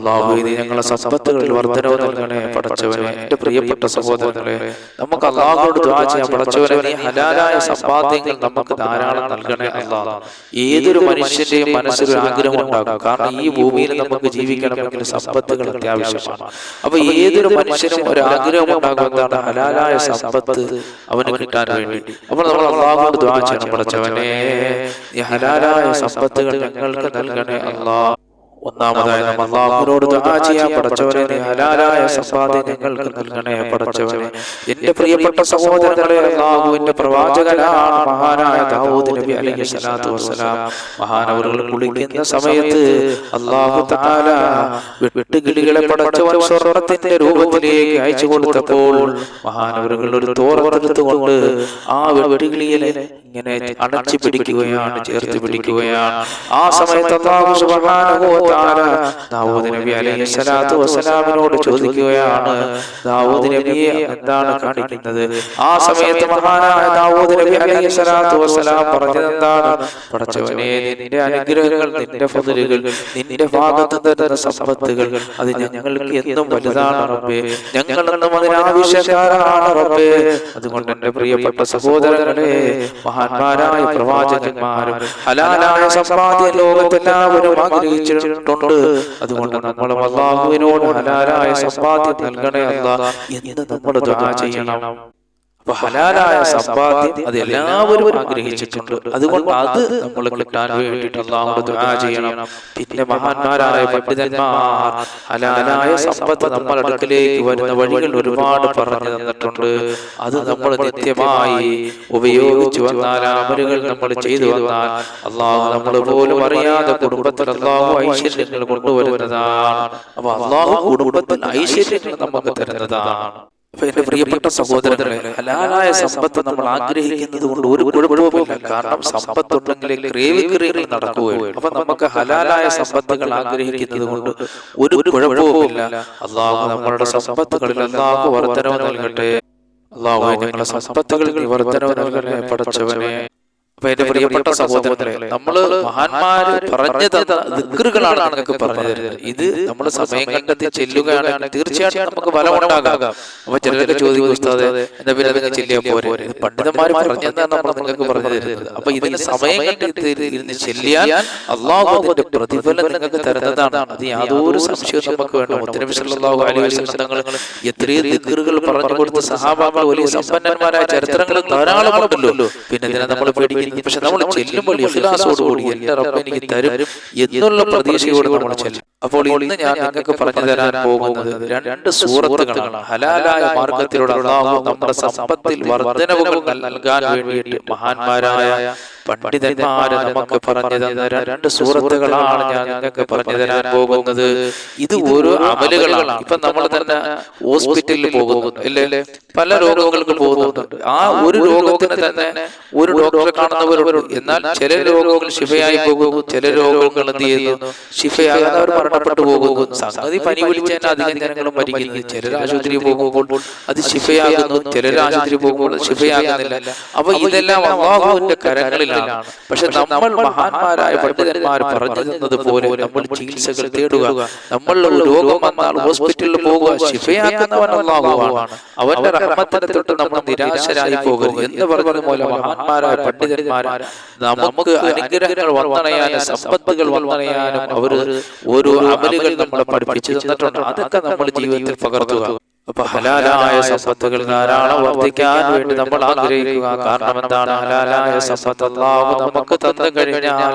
അള്ളാഹു നീ ഞങ്ങളെ സമ്പത്തുകളിൽ വർധനവ് നൽകണേ പടച്ചവനെ എന്റെ പ്രിയപ്പെട്ട സഹോദരങ്ങളെ നമുക്ക് അള്ളാഹുയോട് ദ്വാ ചെയ്യാൻ പടച്ചവനെ ഹലാലായ സമ്പാദ്യങ്ങൾ നമുക്ക് ധാരാളം നൽകണേ അള്ളാഹ്. ഏതൊരു മനുഷ്യന്റെയും മനസ്സിൽ ആഗ്രഹം ഉണ്ടാകും. കാരണം ഈ ഭൂമിയിൽ നമുക്ക് ജീവിക്കണമെങ്കിൽ സമ്പത്തുകൾ അത്യാവശ്യമാണ്. അപ്പൊ ഏതൊരു മനുഷ്യനും ഒരു ആഗ്രഹം ഉണ്ടാകും എന്താണ്? ഹലാലായ സമ്പത്ത് അവന് കിട്ടാൻ വേണ്ടി. അപ്പോൾ നമ്മൾ അള്ളാഹുയോട് ദ്വാ ചെയ്യണം ഈ ഹലാലായ സമ്പത്തുകൾ ഞങ്ങൾക്ക് നൽകണേ അള്ളാഹ്. ഒന്നാമതായി നമ്മൾ അള്ളാഹുവിനോട് ദുആ ചെയ്യാൻ പഠിച്ചവനെ ഹലാലായ സമ്പാദ്യങ്ങൾക്ക് നൽകണേ പഠിച്ചവനെ. എന്റെ പ്രിയപ്പെട്ട സഹോദരങ്ങളെ അള്ളാഹുവിന്റെ പ്രവാചകനാണ് മഹാനായ ദാവൂദ് നബി അലൈഹി സ്വലാത്തു വസ്സലാം. മഹാനവറുകൾ കുളിക്കുന്ന സമയത്ത് അള്ളാഹു താല വെട്ടുകിളികളെ പടച്ചവൻ സ്വർണത്തിന്റെ രൂപത്തിലേക്ക് അയച്ചു കൊടുത്തപ്പോൾ മഹാനവറുകൾ ഒരു തോർത്തെടുത്തുകൊണ്ട് ആ വെട്ടുകിളിയെ ഇങ്ങനെ അടച്ചു പിടിക്കുകയാണ് ചേർത്ത് പിടിക്കുകയാണ്. ആ സമയത്ത് അള്ളാഹു സുബ്ഹാനഹു വ തആല ദാവൂദ് നബി അലൈഹി സ്വലാത്തു വസ്സലാമിനോട് ചോദിക്കുകയാണ് ദാവൂദ് നബിയെ എന്താണ് കാണിക്കുന്നത്? ആ സമയത്ത് മഹാനായ ദാവൂദ് നബി അലൈഹി സ്വലാത്തു വസ്സലാം പറഞ്ഞത് എന്താണ്? പടച്ചവനെ നിന്റെ അനുഗ്രഹങ്ങൾ നിന്റെ ഫضലുകൾ നിന്റെ ഭാഗത്ത് തരുന്ന സമ്പത്തുകൾ അത് ഞങ്ങൾക്ക് എന്നും വലുതാണ് റബ്ബേ. ഞങ്ങൾ എന്നും അതിനാവശ്യക്കാരാണ് റബ്ബേ. അതുകൊണ്ട് എന്റെ പ്രിയപ്പെട്ട സഹോദരങ്ങളെ മഹാന്മാരായ പ്രവാചകന്മാരും ഹലാലായ സമ്പാദ്യ ലോകത്തെല്ലാവരും ആഗ്രഹിച്ചിട്ടുണ്ട് അതുകൊണ്ട് നമ്മൾ അള്ളാഹുവിനോട് ഹലാലായ സമ്പാദ്യം നൽകണേ അല്ല എന്ന് നമ്മൾ ദുആ ചെയ്യണം. അപ്പൊ ഹലാലായ സമ്പാദ്യം അത് എല്ലാവരും ആഗ്രഹിച്ചിട്ടുണ്ട്. അതുകൊണ്ട് അത് നമ്മൾ കിട്ടാൻ വേണ്ടിയിട്ട് ചെയ്യണം. പിന്നെ മഹാന്മാരായ പണ്ഡിതന്മാർ ഹലാലായ സമ്പത്ത് നമ്മൾ അടുക്കലേക്ക് വരുന്ന വഴികൾ ഒരുപാട് പറഞ്ഞു തന്നിട്ടുണ്ട്. അത് നമ്മൾ നിത്യമായി ഉപയോഗിച്ചു വന്നാൽ അമലുകൾ നമ്മൾ ചെയ്തു വന്നാൽ അള്ളാഹു നമ്മൾ പോലും അറിയാതെ കുടുംബത്തിൽ അള്ളാഹു ഐശ്വര്യങ്ങൾ കൊണ്ടുവരുന്നതാണ്. അപ്പൊ അള്ളാഹു കുടുംബത്തിൽ ഐശ്വര്യങ്ങൾ നമുക്ക് തരുന്നതാണ്. എന്റെ പ്രിയപ്പെട്ട സഹോദരങ്ങളെ ഹലാലായ സമ്പത്ത് നമ്മൾ ആഗ്രഹിക്കുന്നത് കൊണ്ട് ഒരു കുഴപ്പവുമില്ല. കാരണം സമ്പത്ത് ഉണ്ടെങ്കിലേ ക്രേവി നടക്കുകയുള്ളൂ. അപ്പൊ നമുക്ക് ഹലാലായ സമ്പത്തുകൾ ആഗ്രഹിക്കുന്നത് കൊണ്ട് ഒരു കുഴപ്പവുമില്ല. അള്ളാഹു നമ്മളുടെ സമ്പത്തുകളിൽ അള്ളാഹു വർധനവ് നൽകട്ടെ. അള്ളാഹു ഞങ്ങളുടെ സമ്പത്തുകളിൽ വർധനവ് നൽകണേ പടച്ചവനെ അപ്പൊ എന്റെ പ്രിയപ്പെട്ട സഹോദരങ്ങളെ നമ്മൾ മഹാന്മാര് പറഞ്ഞു തന്ന ദിക്കറുകളാണ് നിങ്ങൾക്ക് പറഞ്ഞു തരുന്നത്. ഇത് നമ്മൾ സമയം കണ്ടെത്തി ചെല്ലുകയാണെങ്കിൽ തീർച്ചയായിട്ടും നമുക്ക് ഫലമുണ്ടാകാം. അപ്പൊ ചിലരൊക്കെ ചോദിക്കും ഉസ്താദെ എന്താ പിന്നെ നിങ്ങൾ ചെല്ലിയാൽ പോരെ? പണ്ഡിതന്മാർ പറഞ്ഞു പറഞ്ഞതാണ് നമ്മൾ നിങ്ങൾക്ക് പറഞ്ഞു തരുന്നത്. അപ്പൊ ഇതിന് സമയം കണ്ടെത്തി ഇരുന്ന് ചെല്ലിയാൽ അള്ളാഹു അതിന്റെ പ്രതിഫലം നിങ്ങൾക്ക് തരുന്നതാണ്. അത് യാതൊരു സംശയവും നമുക്ക് വേണ്ട. തങ്ങൾ എത്രയോ ദിക്കറുകൾ പറഞ്ഞു കൊടുത്ത സഹാബാക്കൾ വലിയ സമ്പന്നന്മാരായ ചരിത്രങ്ങൾ ധാരാളം ഉണ്ടല്ലോ പിന്നെ ഇതിനെ നമ്മൾ പേടിക്കുന്നത് പക്ഷെ നമ്മൾ ചെല്ലുമ്പോൾ ഇഖ്ലാസോട് കൂടി എന്റെ റബ്ബ് എനിക്ക് തരും എന്നുള്ള പ്രതീക്ഷയോട് നമ്മൾ ചെല്ലും അപ്പോൾ ഇന്ന് ഞാൻ നിങ്ങൾക്ക് പറഞ്ഞു തരാൻ പോകുന്നത് രണ്ട് സൂറത്തുകളാണ് ഹലാലായ മാർഗത്തിലൂടെ അള്ളാഹു നമ്മുടെ സമ്പത്തിൽ വർധനവുകൾ നൽകാൻ വേണ്ടിയിട്ട് മഹാന്മാരായ പണ്ഡിതന്മാരെ നമുക്ക് പറഞ്ഞു തന്ന രണ്ട് സൂറത്തുകളാണ് ഞാൻ നിങ്ങൾക്ക് പറഞ്ഞു തരാൻ പോകുന്നത്. ഇത് ഓരോ അമലുകളാണ്. ഇപ്പൊ നമ്മൾ തന്നെ ഹോസ്പിറ്റലിൽ പോകുന്നു അല്ലേ പല രോഗങ്ങൾക്ക് പോകുന്നുണ്ട്. ആ ഒരു രോഗത്തിന് തന്നെ ഒരു ഡോക്ടറെ കാണുന്നവരുണ്ട്. എന്നാൽ ചില രോഗങ്ങൾ ശിഫയായി പോകുന്നു ചില രോഗങ്ങൾ എന്ത് ചെയ്യുന്നു? ശിഫയാകാതെ മരണപ്പെട്ടു പോകുന്നു. സംഗതി പനി വിളിച്ചാൽ അധികം ജനങ്ങളും മരിക്കുന്നു ചിലർ ആശുപത്രി പോകുമ്പോൾ അത് ശിഫയാകുന്നു. ചിലർ ആശുപത്രി പോകുമ്പോൾ ശിഫയാകുന്നില്ല. അപ്പൊ ഇതെല്ലാം അള്ളാഹുവിന്റെ കരങ്ങളിലാണ്. പക്ഷെ നമ്മൾ മഹാന്മാരായ പണ്ഡിതന്മാർ പറഞ്ഞു തന്നത് പോലെ നമ്മൾ ചികിത്സകൾ തേടുക. നമ്മൾ രോഗം വന്നാൽ ഹോസ്പിറ്റലിൽ പോകുക. ശിഫയാക്കുന്നവൻ അള്ളാഹുവാണ്. അവന്റെ റഹ്മത്തിനെ തൊട്ട് നമ്മൾ നിരാശരായി പോകരുത് എന്ന് പറഞ്ഞത് പോലെ മഹാന്മാരായ പണ്ഡിതന്മാർ നമുക്ക് അനുഗ്രഹങ്ങൾ വർണനയാനും സമ്പത്തുകൾ വർണനയാനും അവർ ഓരോ അമലുകൾ നമ്മളെ പഠിപ്പിച്ചു തന്നിട്ടുണ്ട്. അതൊക്കെ നമ്മൾ ജീവിതത്തിൽ പകർത്തുക. അപ്പൊ ഹലാലായ സമ്പത്തുകൾ ധാരാളം വർദ്ധിക്കാൻ വേണ്ടി നമ്മൾ ആഗ്രഹിക്കുക. കാരണം എന്താണ്? ഹലാലായ സമ്പത്ത് നമുക്ക് തന്നു കഴിഞ്ഞാൽ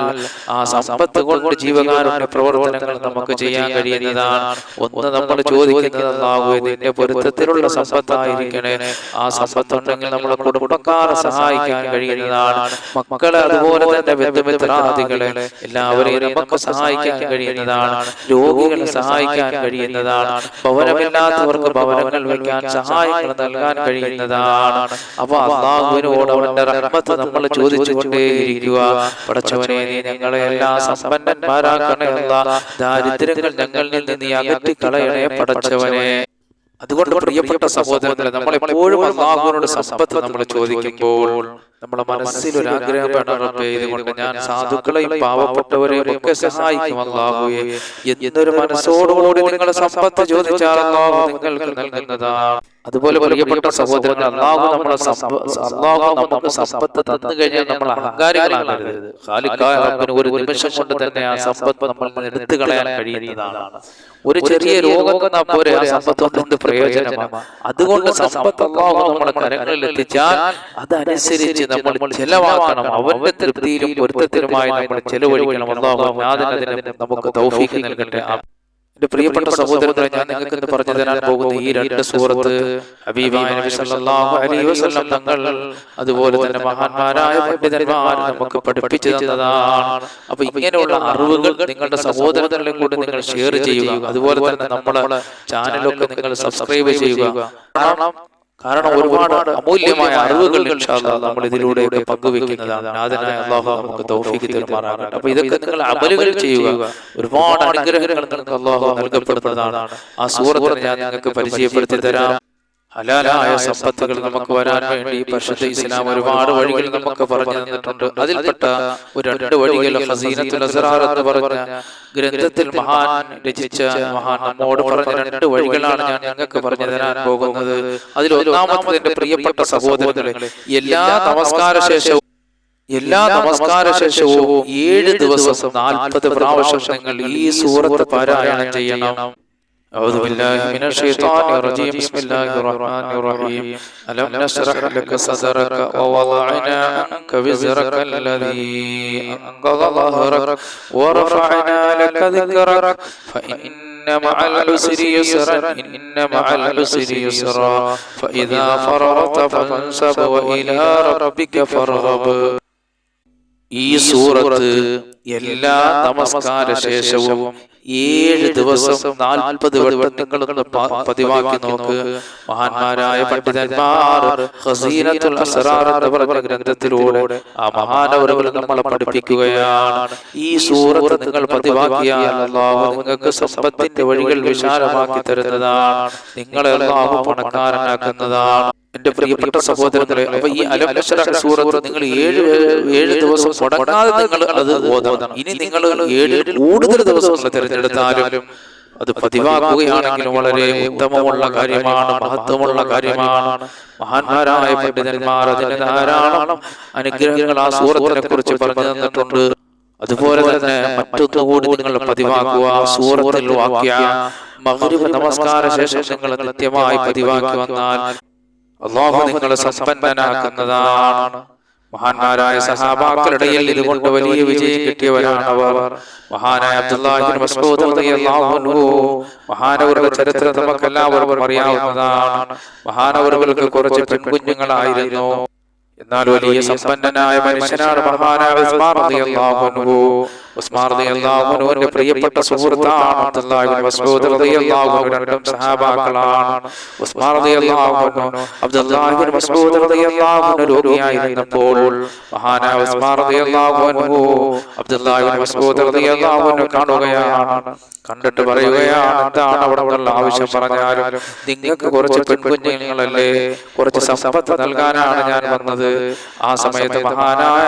ആ സമ്പത്ത് കൊണ്ട് ജീവകാരുടെ പ്രവർത്തനങ്ങൾ നമുക്ക് ചെയ്യാൻ കഴിയുന്നതാണ്. ഒന്ന് നമ്മൾ ചോദിക്കുന്നത് നിന്റെ പൊരുത്തത്തിലുള്ള സമ്പത്തായിരിക്കണേ. ആ സമ്പത്തുണ്ടെങ്കിൽ നമ്മളെ കുടുംബക്കാരെ സഹായിക്കാൻ കഴിയുന്നതാണ്. മക്കളെ അതുപോലെ തന്നെ ബന്ധുമിത്രാദികളെ എല്ലാവരെയും നമുക്ക് സഹായിക്കാൻ കഴിയുന്നതാണ്. രോഗികളെ സഹായിക്കാൻ കഴിയുന്നതാണ്. ഭവനമില്ലാത്തവർക്ക് ഭവനങ്ങൾ വെക്കാൻ സഹായങ്ങൾ നൽകാൻ കഴിയുന്നതാണ്. അപ്പൊ അള്ളാഹുവിനോട് അവന്റെ റഹ്മത്ത് നമ്മൾ ചോദിച്ചുകൊണ്ടേയിരിക്കുക. പടച്ചവനെ നീ ഞങ്ങളെ എല്ലാ സമ്പന്നന്മാരാക്കണേ അല്ല ദാരിദ്ര്യങ്ങൾ ഞങ്ങളിൽ നിന്ന് നീ അകറ്റി കളയണേ പടച്ചവനെ. അതുകൊണ്ട് പ്രിയപ്പെട്ട സഹോദരങ്ങളെ നമ്മൾ എപ്പോഴും അള്ളാഹുവിനോട് സമ്പത്ത് നമ്മൾ ചോദിക്കുമ്പോൾ നമ്മുടെ മനസ്സിൽ ഒരു ആഗ്രഹം വേണം ഇതുകൊണ്ട് ഞാൻ സാധുക്കളെയും പാവപ്പെട്ടവരെയും ഒക്കെ സഹായിക്കും അല്ലാഹുവേ. എന്നൊരു മനസ്സോടുകൂടി നിങ്ങളുടെ സമ്പത്ത് ചോദിച്ചാൽ നിങ്ങൾക്ക് നൽകുന്നതാണ്. അതുപോലെ പ്രിയപ്പെട്ട സഹോദരങ്ങൾ അള്ളാഹു നമ്മളെ അള്ളാഹു നമുക്ക് സമ്പത്ത് തന്നു കഴിഞ്ഞാൽ നമ്മൾ അഹങ്കാരികളാകരുത്. റബ്ബിന് ഒരു നിമിഷം കൊണ്ട് തന്നെ ആ സമ്പത്ത് നമ്മൾ എടുത്തു കളയാൻ കഴിയുന്നതാണ്. ഒരു ചെറിയ രോഗം പോരെ ആ സമ്പത്ത് കൊണ്ട് എന്ത് പ്രയോജനമാണ്. അതുകൊണ്ട് സമ്പത്ത് അള്ളാഹു നമ്മളെ കരങ്ങളിൽ എത്തിച്ചാൽ അതനുസരിച്ച് നമ്മൾ ചെലവാക്കണം. അവന്റെ തൃപ്തിയിലും പൊരുത്തത്തിലുമായി നമ്മൾ ചെലവഴിക്കണം. അള്ളാഹു അതിന് നമുക്ക് നൽകട്ടെ. എന്റെ പ്രിയപ്പെട്ട സഹോദരങ്ങളെ ഞാൻ നിങ്ങൾക്ക് ഇന്ന് പറഞ്ഞു തരാൻ പോകുന്ന ഈ രണ്ട് സൂറത്ത് വസല്ലം തങ്ങൾ അതുപോലെ തന്നെ മഹാന്മാരായ പണ്ഡിതന്മാർ നമുക്ക് പഠിപ്പിച്ചു തന്നതാണ്. അപ്പൊ ഇങ്ങനെയുള്ള അറിവുകൾ നിങ്ങളുടെ സഹോദരങ്ങളെ കൂടി നിങ്ങൾ ഷെയർ ചെയ്യുക. അതുപോലെ തന്നെ നമ്മളെ ചാനലൊക്കെ നിങ്ങൾ സബ്സ്ക്രൈബ് ചെയ്യുക. കാരണം കാരണം ഒരുപാട് അമൂല്യമായ അറിവുകൾ നമ്മൾ ഇതിലൂടെ പങ്കുവെക്കുന്നതാണ് നാഥനായ അള്ളാഹു നമുക്ക് തൗഫീഖ് തരുമാറാകട്ടെ. അപ്പൊ ഇതൊക്കെ നിങ്ങൾ അമലുകൾ ചെയ്യുക. ഒരുപാട് അനുഗ്രഹങ്ങൾ നിങ്ങൾക്ക് അള്ളാഹു നൽകപ്പെടുന്നതാണ്. ആ സൂറത്തിനെ ഞാൻ നിങ്ങൾക്ക് പരിചയപ്പെടുത്തി തരാം. ഹലാലായ സമ്പത്തുകൾ നമുക്ക് വരാൻ വേണ്ടി പരിശുദ്ധ ഇസ്ലാം ഒരുപാട് വഴികൾ നമുക്ക് പറഞ്ഞു തന്നിട്ടുണ്ട്. അതിൽപ്പെട്ട ഒരു രണ്ട് വഴികൾ ഹസീനത്തുൽ അസ്റാർ എന്ന് പറഞ്ഞ ഗ്രന്ഥത്തിൽ മഹാൻ രചിച്ച മഹാൻ നമ്മോട് പറഞ്ഞ രണ്ട് വഴികളാണ് ഞാൻ ഞങ്ങൾക്ക് പറഞ്ഞു തരാൻ പോകുന്നത്. അതിൽ ഒന്നാമത്തെ എന്റെ പ്രിയപ്പെട്ട സഹോദരങ്ങളെ എല്ലാ നമസ്കാര ശേഷവും എല്ലാ നമസ്കാര ശേഷവും ഏഴ് ദിവസം നാൽപ്പത് പ്രാവശ്യം നിങ്ങൾ ഈ സൂറത്ത് പാരായണം ചെയ്യണം. أعوذ بالله من الشيطان الرجيم بسم الله الرحمن الرحيم ألم نشرح لك صدرك ووضعنا عنك وزرك الذي أنقض ظهرك ورفعنا لك ذكرك فإن مع العسر يسرا إن مع العسر يسرا فإذا فرغت فانصب وإلى ربك فارغب ഈ സൂറത്ത് എല്ലാ നമസ്കാര ശേഷവും ഏഴ് ദിവസം നാൽപ്പത് വട്ടം പ- പതിവാക്കി നോക്ക്. മഹാന്മാരായ പണ്ഡിതന്മാർ ഹസീനത്തുൽ അസ്റാർ എന്ന് പറഞ്ഞ ഗ്രന്ഥത്തിലൂടെ ആ മഹാനവറുകൾ നമ്മളെ പഠിപ്പിക്കുകയാണ്. ഈ സൂറത്ത് നിങ്ങൾ പതിവാക്കിയാൽ നിങ്ങൾക്ക് സമ്പത്തിന്റെ വഴികൾ വിശാലമാക്കി തരുന്നതാണ്. നിങ്ങളെ അല്ലാഹു പണക്കാരനാക്കുന്നതാണ്. എന്റെ പ്രിയപ്പെട്ട സഹോദരങ്ങളെ അപ്പൊ ഈ അലക്ഷര സൂറത്ത് നിങ്ങൾ ഏഴ് ഏഴ് ദിവസം മുടങ്ങാതെ നിങ്ങൾ അത് ഓതണം ഇനി നിങ്ങൾ ഏഴ് കൂടുതൽ ദിവസങ്ങൾ തിരഞ്ഞെടുത്താലും അത് പതിവാക്കുകയാണെങ്കിൽ വളരെ ഉത്തമമുള്ള കാര്യമാണ് മഹത്വമുള്ള കാര്യമാണ്. മഹാന്മാരായ പണ്ഡിതന്മാർ അതിന് ധാരാളം അനുഗ്രഹങ്ങൾ ആ സൂറത്തിനെ കുറിച്ച് പറഞ്ഞു തന്നിട്ടുണ്ട്. അതുപോലെ തന്നെ മറ്റൊന്നുകൂടി നിങ്ങൾ പതിവാക്കുക സൂറത്തിൽ വാക്യ മഗ്രിബ് നമസ്കാര ശേഷം നിങ്ങൾ കൃത്യമായി പതിവാക്കി വന്നാൽ അള്ളാഹു നിങ്ങളെ സമ്പന്നനാക്കുന്നതാണ്. മഹാന്മാരായ സഹാബാക്കളുടെ ഇതുകൊണ്ട് വലിയ വിജയം കിട്ടിയവരാണ് അവർ. മഹാനായ അൻഹു മഹാനവരുടെ ചരിത്രം നമുക്ക് എല്ലാവർക്കും അറിയാവുന്നതാണ്. മഹാനവറുകൾക്ക് കുറച്ച് പെൺകുഞ്ഞുങ്ങളായിരുന്നു. എന്നാൽ വലിയ സമ്പന്നനായ മനുഷ്യനാണ് മഹാനായ ഉസ്മാൻ പ്രിയപ്പെട്ട സുഹൃത്താണ് മസ്ഊദ് റളിയല്ലാഹു സഹാബാക്കളാണ്. ഉസ്മാൻ റളിയല്ലാഹു മസ്ഊദ് റളിയല്ലാഹു രോഗിയായിരുന്നപ്പോൾ മഹാനായ ഉസ്മാൻ റളിയല്ലാഹു അൻഹു മസ്ഊദ് റളിയല്ലാഹു കണ്ടിട്ട് പറയുകയാണ് എന്താണ് അവിടെ ഉള്ള ആവശ്യം? പറഞ്ഞാലും നിങ്ങൾക്ക് കുറച്ച് പെൺകുഞ്ഞുങ്ങളല്ലേ കുറച്ച് സമ്പത്ത് നൽകാനാണ് ഞാൻ വന്നത്. ആ സമയത്ത് മഹാനായ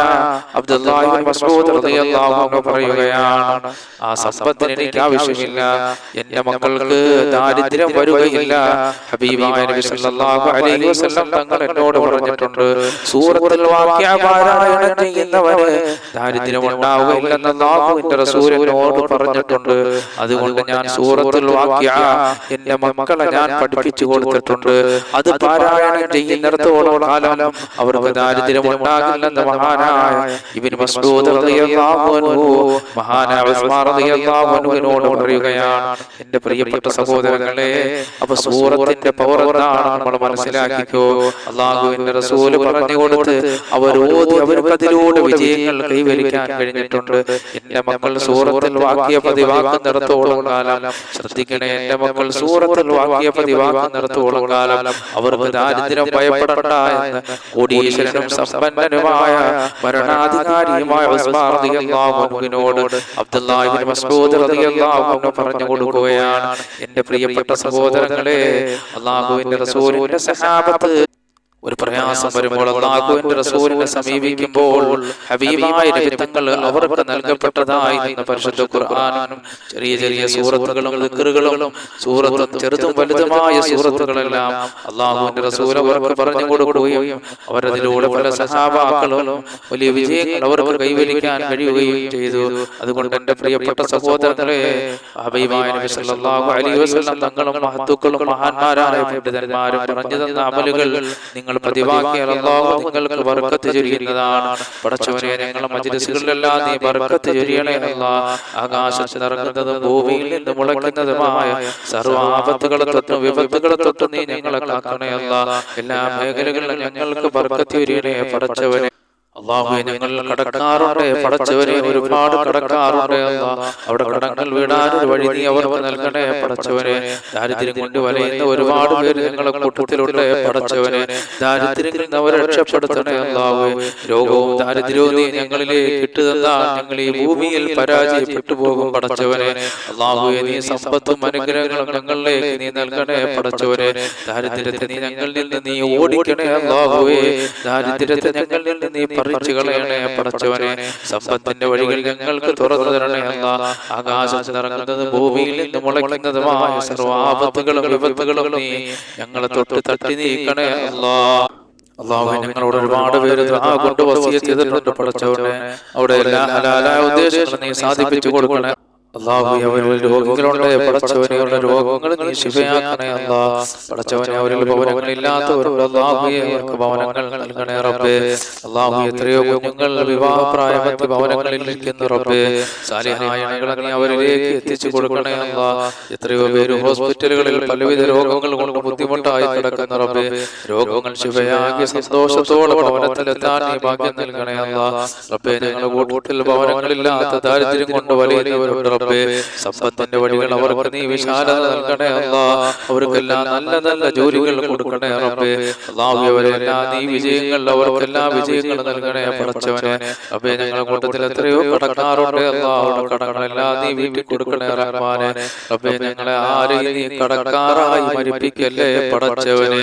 അബ്ദുല്ലാഹി മസ്ഊദ് റളിയല്ലാഹു അൻഹു പറയുകയാണ് ആ സമ്പത്തിന് എനിക്ക് ആവശ്യമില്ല എന്റെ മക്കൾക്ക് ദാരിദ്ര്യം വരുകയില്ല. ഹബീബായ നബി സല്ലല്ലാഹു അലൈഹി വസല്ലം തങ്ങൾ എന്നോട് പറഞ്ഞിട്ടുണ്ട് സൂറത്തുൽ വാഖിയ പാരായണം ചെയ്യുന്നവന് ദാരിദ്ര്യം ഉണ്ടാവുകയില്ലെന്ന് അല്ലാഹുവിന്റെ റസൂൽ എന്നോട് പറഞ്ഞിട്ടുണ്ട്. അതുകൊണ്ട് ഞാൻ സൂറത്തുൽ വാഖിയ എന്റെ മക്കളെ ഞാൻ പഠിപ്പിച്ചു കൊടുത്തിട്ടുണ്ട്. അത് പാരായണം ചെയ്യുന്നിടത്തോളം കാലം അവർക്ക് ദാരിദ്ര്യം ഉണ്ടാകില്ലെന്ന് മഹാനായ ഇബ്നു മസ്ഊദ് റളിയല്ലാഹു അൻഹു മഹാനായ ഉസ്മാൻ റളിയല്ലാഹു അൻഹുവിനോട് പറയുകയാണ്. എന്റെ പ്രിയപ്പെട്ട സഹോദരങ്ങളെ അപ്പൊ സൂറത്തിന്റെ പവർ എന്താണ് നമ്മൾ മനസ്സിലാക്കിക്കോ? അള്ളാഹുവിന്റെ റസൂൽ പറഞ്ഞു കൊടുത്ത് അവർ ഓതി അവർക്ക് അതിലൂടെ വിജയങ്ങൾ കൈവരിക്കാൻ കഴിഞ്ഞിട്ടുണ്ട്. എന്റെ മക്കൾ സൂറത്തിൽ വാക്കിയ പതിവാക്കുന്നിടത്തോളം കാലം. ശ്രദ്ധിക്കണേ എന്റെ മക്കൾ സൂറത്തിൽ വാക്കിയ പതിവാക്കുന്നിടത്തോളം കാലം. അവർക്ക് ദാരിദ്ര്യം ഭയപ്പെടണ്ട എന്ന് കോടീശ്വരനും സമ്പന്നനുമായ ഭരണാധികാരിയുമായ ഉസ്മാൻ റളിയല്ലാഹു അൻഹുവിനോട് അബ്ദുല്ലാഹി ഇബ്നു മസ്ഊദ് റളിയല്ലാഹു അൻഹു പറഞ്ഞു കൊടുക്കുകയാണ്. എന്റെ പ്രിയപ്പെട്ട സഹോദരങ്ങളെ അള്ളാഹുവിന്റെ റസൂലിന്റെ സഹാബത്ത് ഒരു പ്രയാസം വരുമ്പോൾ അള്ളാഹുവിന്റെ റസൂലിനെ സമീപിക്കുമ്പോൾ ഹബീബായ രഹിതങ്ങൾ അവർക്ക് നൽകപ്പെട്ടതായി നിന്ന് പരിശുദ്ധ ഖുർആാനും ചെറിയ ചെറിയ സൂറത്തുകളും ദിക്റുകളും സൂറത്തും ചെറുതും വലുതുമായ സൂറത്തുകളെല്ലാം അള്ളാഹുവിന്റെ റസൂൽ അവർക്ക് പറഞ്ഞു കൊടുക്കുകയും അവരതിലൂടെ പല സഹാബാക്കളും വലിയ വിജയങ്ങൾ അവർക്ക് കൈവരിക്കാൻ കഴിയുകയും ചെയ്തു. അതുകൊണ്ട് എന്റെ പ്രിയപ്പെട്ട സഹോദരങ്ങളെ ഹബീബായ നബി സല്ലല്ലാഹു അലൈഹി വസല്ലം തങ്ങളും മഹത്തുക്കളും മഹാന്മാരായ പണ്ഡിതന്മാരും പറഞ്ഞു തന്ന അമലുകൾ നിങ്ങൾ പതിവാക്കിയാൽ അല്ലാഹു നിങ്ങൾക്ക് ബർക്കത്ത് ചൊരിയുന്നതാണ്. പടച്ചവനെ ഞങ്ങളുടെ മജ്ലിസുകളിലെല്ലാം നീ ബർക്കത്ത് ചൊരിയണേ അല്ലാ ആകാശത്ത് ഇറങ്ങുന്നതും ഭൂമിയിൽ നിന്ന് മുളയ്ക്കുന്നതുമായ സർവ ആപത്തുകളെ തൊട്ടും വിപത്തുകളെ തൊട്ടും നീ ഞങ്ങളെ കാക്കണേ അല്ലാ. എല്ലാ മേഖലകളിലും ഞങ്ങൾക്ക് ബർക്കത്ത് ചൊരിയണേ പടച്ചവനെ. അള്ളാഹുവെ ഞങ്ങൾ കടക്കാറുണ്ട് പടച്ചവരെ ഒരുപാട് കടക്കാറുണ്ട് അവിടെ കടങ്ങൾ വീടാൻ ഒരു വഴി നീ അവർക്ക് നൽകണേ പടച്ചവനെ. ദാരിദ്ര്യം കൊണ്ട് വലയുന്ന ഒരുപാട് പേര് ഞങ്ങളെ കൂട്ടത്തിലുണ്ട് പടച്ചവനെ. ദാരിദ്ര്യത്തിൽ നിന്ന് അവരെ രക്ഷപ്പെടുത്തണേ അള്ളാഹു. രോഗവും ദാരിദ്ര്യവും നീ ഞങ്ങളിലേക്ക് ഇട്ടുതന്നാൽ ഞങ്ങൾ ഈ ഭൂമിയിൽ പരാജയപ്പെട്ടു പോകും പടച്ചവനെ. അള്ളാഹു നീ സമ്പത്തും അനുഗ്രഹങ്ങളും ഞങ്ങളിലേക്ക് നീ നൽകണേ പടച്ചവനെ. ദാരിദ്ര്യത്തെ നീ ഞങ്ങളിൽ നിന്ന് നീ ഓടിക്കണേ അല്ലാഹുവേ ദാരിദ്ര്യത്തെ ഞങ്ങളിൽ നിന്ന് നീ പറിച്ചു കളയണേ പടച്ചവനെ സമ്പത്തിന്റെ വഴികൾ ഞങ്ങൾക്ക് തുറന്നു തരണേ അല്ല. ആകാശത്ത് നിറങ്ങുന്നത് ഭൂമിയിൽ നിന്ന് മുളയ്ക്കുന്നതുമായ സർവാപത്തുകളും വിപത്തുകളും നീ ഞങ്ങളെ തൊട്ട് തട്ടി നീക്കണേ അല്ലാ. അള്ളാഹു ഞങ്ങളോട് ഒരുപാട് പേര് ദുആ കൊണ്ട് വസിയത്ത് ചെയ്തിട്ടുണ്ട് പടച്ചവനെ. അവിടെ എല്ലാ ഹലാലായ ഉദ്ദേശങ്ങളും നീ സാധിപ്പിച്ചു കൊടുക്കണേ. അള്ളാഹു അവരിൽ രോഗികളുണ്ട് പടച്ചവനെ രോഗങ്ങൾ നീ ശിഫയാക്കണേ അല്ലാ. പടച്ചവനെ അവരിൽ അള്ളാഹുയെ അവർക്ക് ഭവനങ്ങൾ നൽകണേ റബ്ബേ. അള്ളാഹു എത്രയോ കുഞ്ഞുങ്ങൾ വിവാഹപ്രായമത്ത് ഭവനങ്ങളിൽ ഇരിക്കുന്നു റബ്ബേ. നീ അവരിലേക്ക് എത്തിച്ചു കൊടുക്കണേ അല്ലാ. എത്രയോ പേര് ഹോസ്പിറ്റലുകളിൽ പലവിധ രോഗങ്ങൾ കൊണ്ട് ബുദ്ധിമുട്ടായി കിടക്കുന്ന റബ്ബേ. രോഗങ്ങൾ ശിവയാകി സന്തോഷത്തോടെ ഭവനത്തിലെത്താൻ നീ ഭാഗ്യം നൽകണേ അല്ലാ. റബ്ബേ ഞങ്ങളുടെ കൂട്ടത്തിൽ ഭവനങ്ങളില്ലാത്ത ദാരിദ്ര്യം കൊണ്ട് വലിയവരുണ്ട് റബ്ബേ സമ്പത്തിന്റെ വഴികൾ അവർക്ക് നീ വിശാലത നൽകണേ അല്ലാ അവർക്കെല്ലാം നല്ല നല്ല ജോലികൾ കൊടുക്കണേ റബ്ബേ. അള്ളാഹുവരെല്ലാം നീ വിജയങ്ങൾ അവർക്കെല്ലാം വിജയങ്ങൾ നൽകണേ പടച്ചവനെ റബ്ബേ ഞങ്ങളുടെ കൂട്ടത്തിൽ എത്രയോ കടക്കാറുണ്ട് അള്ളാഹുടെ കടകളെല്ലാം നീ വീട്ടിൽ കൊടുക്കണേ റഹ്മാനെ റബ്ബേ. ഞങ്ങളെ ആരെയും നീ കടക്കാറായി മരിപ്പിക്കല്ലേ പടച്ചവനെ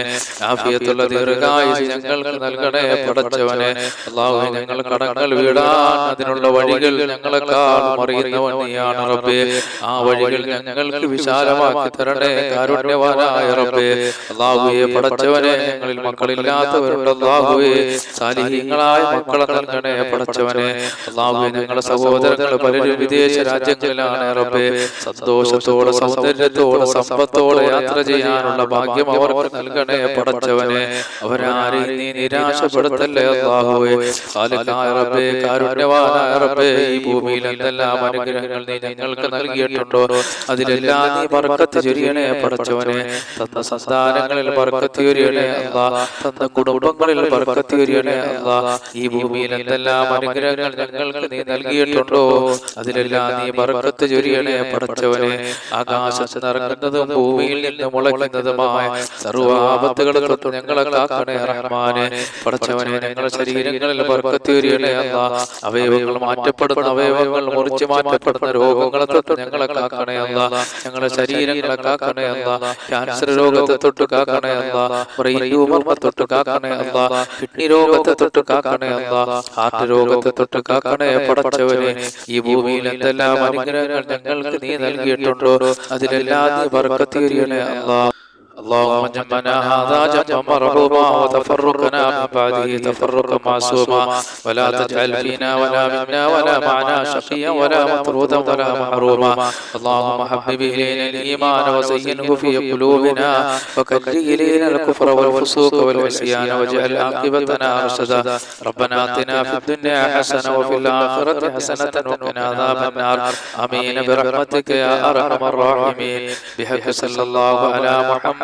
ആഫിയത്തുള്ള ദീർഘായുസ് ഞങ്ങൾക്ക് നൽകണേ പടച്ചവനെ അള്ളാഹു ഞങ്ങൾ കടങ്ങൾ വീടാൻ അതിനുള്ള വഴികൾ ഞങ്ങളെക്കാൾ അറിയുന്നവൻ നീയാണ് റബ്ബേ ആ വഴികൾ ഞങ്ങൾക്ക് വിശാലമാക്കി തരണേ കാരുണ്യവാനായ റബ്ബേ. അള്ളാഹുയെ പടച്ചവനെ ഞങ്ങളിൽ മക്കളില്ലാത്തവരുണ്ട് അള്ളാഹുവെ. സാലിഹീങ്ങളായ മക്കളെ നൽകണേ പടച്ചവനെ അള്ളാഹുവെ ഞങ്ങളുടെ സഹോദരങ്ങൾ പലരും വിദേശ രാജ്യങ്ങളിലാണ് റബ്ബേ. സന്തോഷത്തോടെ സൗന്ദര്യത്തോടെ സമ്പത്തോടെ യാത്ര ചെയ്യാനുള്ള ഭാഗ്യം അവർക്ക് നൽകണേ പടച്ചവനെ അവരാരെ നീ നിരാശപ്പെടുത്തല്ലേ അള്ളാഹുവെ? കാരുണ്യവാനായ റബ്ബേ ഈ ഭൂമിയിൽ എന്തെല്ലാം അനുഗ്രഹങ്ങൾ നീ ഞങ്ങൾക്ക് നൽകിയിട്ടുണ്ടോ? അതിലെല്ലാം നീ ബർക്കത്ത് ചൊരിയണേ പറച്ചവനെ തന്ന സന്താനങ്ങളിൽ ബർക്കത്ത് ചൊരിയണേ അല്ലാ. തന്ന കുടുംബങ്ങളിൽ ബർക്കത്ത് ചൊരിയണേ അല്ലാ. ഈ ഭൂമിയിൽ എന്തെല്ലാം അനുഗ്രഹങ്ങൾ ഞങ്ങൾക്ക് നീ നൽകിയിട്ടുണ്ടോ? അതിലെല്ലാം നീ ബർക്കത്ത് ചൊരിയണേ പറച്ചവനെ ആകാശത്ത് നിറങ്ങുന്നതും ഭൂമിയിൽ നിന്ന് മുളയ്ക്കുന്നതുമായ സർവ ആപത്തുകൾ തൊട്ട് ഞങ്ങളെ കാക്കണേ റഹ്മാനെ. പടച്ചവനെ ഞങ്ങളുടെ ശരീരങ്ങളിൽ ബർക്കത്ത് ചൊരിയണേ അല്ലാ. അവയവങ്ങൾ മാറ്റപ്പെടുന്ന അവയവങ്ങൾ മുറിച്ച് മാറ്റപ്പെടുന്ന. രോഗങ്ങളെ തൊട്ട് ഞങ്ങളെ കാക്കണേ അല്ല. ഞങ്ങളുടെ ശരീരങ്ങളെ കാക്കണേ അല്ല. ക്യാൻസർ രോഗത്തെ തൊട്ട് കാക്കണേ അല്ല. ബ്രെയിൻ ട്യൂമറിനെ തൊട്ട് കാക്കണേ അല്ല. കിഡ്നി രോഗത്തെ തൊട്ട് കാക്കണേ അല്ല. ഹാർട്ട് രോഗത്തെ തൊട്ട് കാക്കണേ പടച്ചവനെ ഈ ഭൂമിയിൽ എന്തെല്ലാം അനുഗ്രഹങ്ങൾ ഞങ്ങൾക്ക് നീ നൽകിയിട്ടുണ്ടോ? അതിലെല്ലാം നീ അല്ലാ. اللهم جمعنا هذا جمعا مرحوما وتفرقنا من بعده تفرقا معصوما. ولا تجعل فينا ولا منا ولا معنا شقيا ولا مطرودا ولا محروما اللهم حبب إلينا الإيمان وزينه في قلوبنا وكره إلينا الكفر والفسوق والعصيان. واجعل عاقبتنا رشدا ربنا آتنا في الدنيا حسنة وفي الآخرة حسنة وقنا عذاب النار. آمين برحمتك يا أرحم الراحمين. بحق صلى الله على محمد